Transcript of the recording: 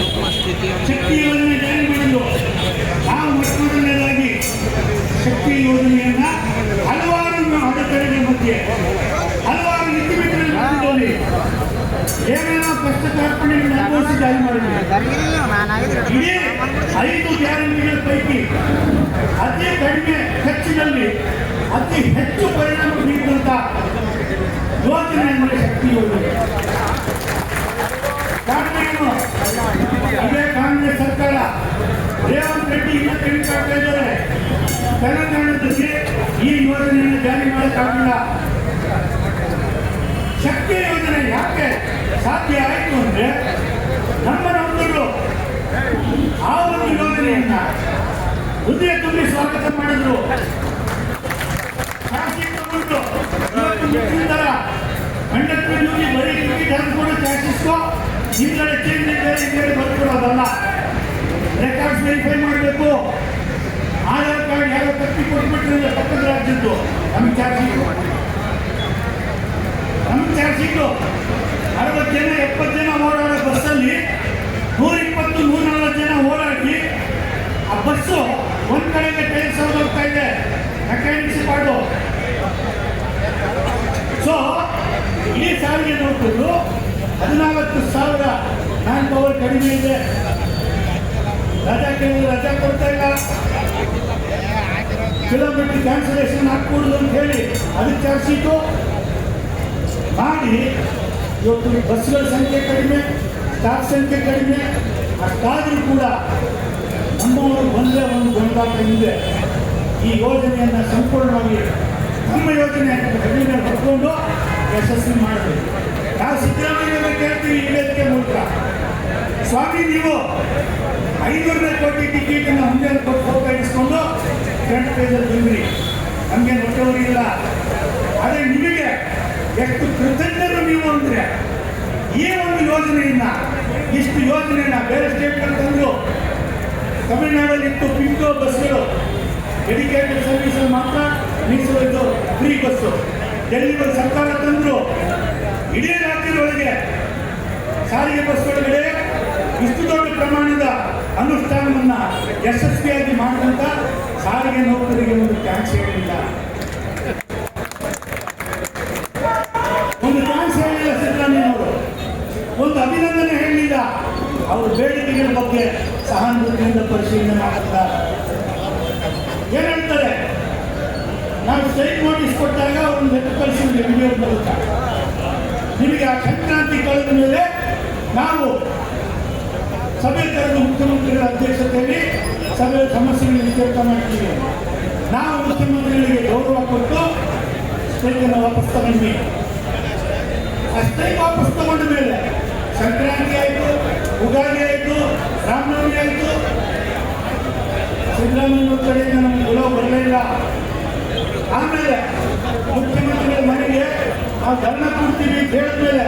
ಶಕ್ತಿ ಯೋಜನೆ ಜಾರಿ ಮಾಡಲು ಆ ಮೊಟ್ಟಮೊದಲನೇದಾಗಿ ಶಕ್ತಿ ಯೋಜನೆಯನ್ನ ಹಲವಾರು ಅಡೆತಡೆಗಳ ಮಧ್ಯೆ ಹಲವಾರು ಮಧ್ಯದಲ್ಲಿ ಏನೇನೋ ಕಷ್ಟ ಕಾರ್ಪಣ್ಯಗಳನ್ನು ಅನುಭವಿಸಿ ಜಾರಿ ಮಾಡಿದ್ವಿ ಇಡೀ ಐದು ಗ್ಯಾರಂಟಿಗಳ ಪೈಕಿ ಅತಿ ಕಡಿಮೆ ಖರ್ಚಿನಲ್ಲಿ ಅತಿ ಹೆಚ್ಚು ಪರಿಣಾಮ ಬೀರುವಂತಹ ಯೋಜನೆ ಶಕ್ತಿ ಯೋಜನೆ. ತೆಲಂಗಾಣದಲ್ಲಿ ಈ ಯೋಜನೆಯನ್ನು ಜಾರಿ ಮಾಡೋಕ್ಕಾಗಿಲ್ಲ ಶಕ್ತಿ ಯೋಜನೆ ಯಾಕೆ ಸಾಧ್ಯ ಆಯಿತು ಅಂದ್ರೆ ನಮ್ಮ ನೌಕರರು ಆ ಒಂದು ಯೋಜನೆಯನ್ನ ಹೃದಯ ತುಂಬಿ ಸ್ವಾಗತ ಮಾಡಿದ್ರು ಬರೀ ಇದ್ದರೆ ಹಿಂದ್ಗಡೆ ಬರ್ಕೊಡೋದಲ್ಲ ರೆಕಾರ್ಡ್ಸ್ ವೆರಿಫೈ ಮಾಡಬೇಕು. ಆಧಾರ್ ಕಾರ್ಡ್ ಯಾರೋ ತಪ್ಪಿ ಕೊಟ್ಬಿಟ್ರೆ ಪಕ್ಕದ ರಾಜ್ಯದ್ದು? ನಮ್ಮ ಚಾರ್ಜ್ ಇತ್ತು ನಮ್ಗೆ ಚಾರ್ಜ್ ಇತ್ತು ಅರವತ್ತು ಜನ, ಎಪ್ಪತ್ತು ಜನ ಓಡಾಡೋ ಬಸ್ಸಲ್ಲಿ ನೂರ ಇಪ್ಪತ್ತು ನೂರ ನಲವತ್ತು ಜನ ಓಡಾಡಿ ಆ ಬಸ್ಸು ಒಂದ್ ಕಡೆಗೆ ಟೈರ್ ಸೌದ್ ಹೋಗ್ತಾ ಇದೆ. ಮೆಕ್ಯಾನಿಕ್ಸ್ ಪಾಡು ಸೊ ಈ ಸಾರಿಗೆ ನೋಡಿಕೊಂಡು ಹದಿನಾಲ್ಕು ಸಾವಿರ ಮ್ಯಾನ್ ಪವರ್ ಕಡಿಮೆ ಇದೆ. ರಜಾ ಕೇಳಿದ್ರೆ ರಜಾ ಕೊಡ್ತಾ ಇಲ್ಲ. ಕಿಲೋಮೀಟರ್ ಕ್ಯಾನ್ಸಲೇಷನ್ ಹಾಕ್ಕೊಡುದು ಅಂತ ಹೇಳಿ ಅದಕ್ಕೆ ಚಾರ್ಜ್ ಮಾಡಿ. ಇವತ್ತು ಬಸ್ಗಳ ಸಂಖ್ಯೆ ಕಡಿಮೆ ಸ್ಟಾಫ್ ಸಂಖ್ಯೆ ಕಡಿಮೆ ಅಷ್ಟಾದರೂ ಕೂಡ ನಮ್ಮವರು ಬಂದರೆ ಒಂದು ಗೊಂದಾಟ ಇದೆ ಈ ಯೋಜನೆಯನ್ನು ಸಂಪೂರ್ಣವಾಗಿ ನಮ್ಮ ಯೋಜನೆ ಕಡಿಮೆ ಹೊಡ್ಕೊಂಡು ಯಶಸ್ವಿ ಮಾಡಬೇಕು. ನಾವು ಸಿದ್ದರಾಮಯ್ಯ ಕೇಳ್ತೀವಿ ಈ ವೇದಿಕೆ ಮೂಲಕ ಸ್ವಾಮಿ, ನೀವು ಐನೂರನೇ ಕೋಟಿ ಟಿಕೆಟನ್ನು ಮುಂದೆ ಹಂಗೆ ಫೋಟೋ ಇಡಿಸ್ಕೊಂಡು ಫ್ರಂಟ್ ಪೇಜಲ್ಲಿ ಬಂದ್ರಿ. ನಮಗೆ ಹೊಟ್ಟೆವರಿಲ್ಲ ಆದರೆ ನಿಮಗೆ ಎಷ್ಟು ಕೃತಜ್ಞರು ನೀವು ಅಂದ್ರೆ ಈ ಒಂದು ಯೋಜನೆಯನ್ನ ಇಷ್ಟು ಯೋಜನೆಯನ್ನ ಬೇರೆ ಸ್ಟೇಟ್ಗಳು ತಂದ್ರು. ತಮಿಳುನಾಡಲ್ಲಿ ಇತ್ತು ಪಿಂಕೋ ಬಸ್ಗಳು ಡೆಡಿಕೇಟೆಡ್ ಸರ್ವಿಸ್ ಮಾತ್ರ ಮೀಸಲು ಇದು ಫ್ರೀ ಬಸ್ಸು ಡೆಲಿವರಿ ಸರ್ಕಾರ ತಂದ್ರು. ಇಡೀ ರಾಜ್ಯದೊಳಗೆ ಸಾರಿಗೆ ಬಸ್ ಒಳಗಡೆ ಇಷ್ಟು ದೊಡ್ಡ ಪ್ರಮಾಣದ ಅನುಷ್ಠಾನವನ್ನು ಯಶಸ್ವಿಯಾಗಿ ಮಾಡಿದಂಥ ಸಾರಿಗೆ ನೌಕರರಿಗೆ ಒಂದು ಚಾನ್ಸ್ ಹೇಳಿಲ್ಲ ಒಂದು ಚಾನ್ಸ್ ಹೇಳಿಲ್ಲ ಸಿದ್ದರಾಮಯ್ಯನವರು ಒಂದು ಅಭಿನಂದನೆ ಹೇಳಿಲ್ಲ ಅವ್ರ ಬೇಡಿಕೆಗಳ ಬಗ್ಗೆ ಸಹಾನುಭೂತಿಯಿಂದ ಪರಿಶೀಲನೆ ಮಾಡುತ್ತಾರೆ ಏನಂತಾರೆ ನಾವು ಸ್ಟ್ರೈಕ್ ನೋಟಿಸ್ ಕೊಟ್ಟಾಗ ಅವ್ರನ್ನ ಲೆಕ್ಕ ಕಳಿಸಿದ್ರೆ ವಿಡಿಯೋ ನಿಮಗೆ ಆ ಸಂಕ್ರಾಂತಿ ಕಳೆದ ಮೇಲೆ ನಾವು ಸಭೆ ಕರೆದು ಮುಖ್ಯಮಂತ್ರಿಗಳ ಅಧ್ಯಕ್ಷತೆಯಲ್ಲಿ ಸಭೆಯ ಸಮಸ್ಯೆಗಳನ್ನು ಇತ್ಯರ್ಥ ಮಾಡ್ತೀವಿ ನಾವು ಮುಖ್ಯಮಂತ್ರಿಗಳಿಗೆ ಗೌರವ ಕೊಟ್ಟು ಸ್ಟ್ರೈಕನ್ನು ವಾಪಸ್ ತಗೊಂಡ್ವಿ. ಅಷ್ಟೇ ವಾಪಸ್ ತಗೊಂಡ ಮೇಲೆ ಸಂಕ್ರಾಂತಿ ಆಯಿತು, ಉಗಾದಿ ಆಯಿತು, ರಾಮನವಮಿ ಆಯಿತು. ಸಿದ್ದರಾಮಯ್ಯ ಕಡೆಯಿಂದ ನಮಗೆ ಗೌರವ ಬರಲಿಲ್ಲ ಆಮೇಲೆ ಮುಖ್ಯಮಂತ್ರಿಗಳ ಮನೆಗೆ ನಾವು ಧರ್ಮ ಕೊಡ್ತೀವಿ ಅಂತ ಹೇಳಿದ್ಮೇಲೆ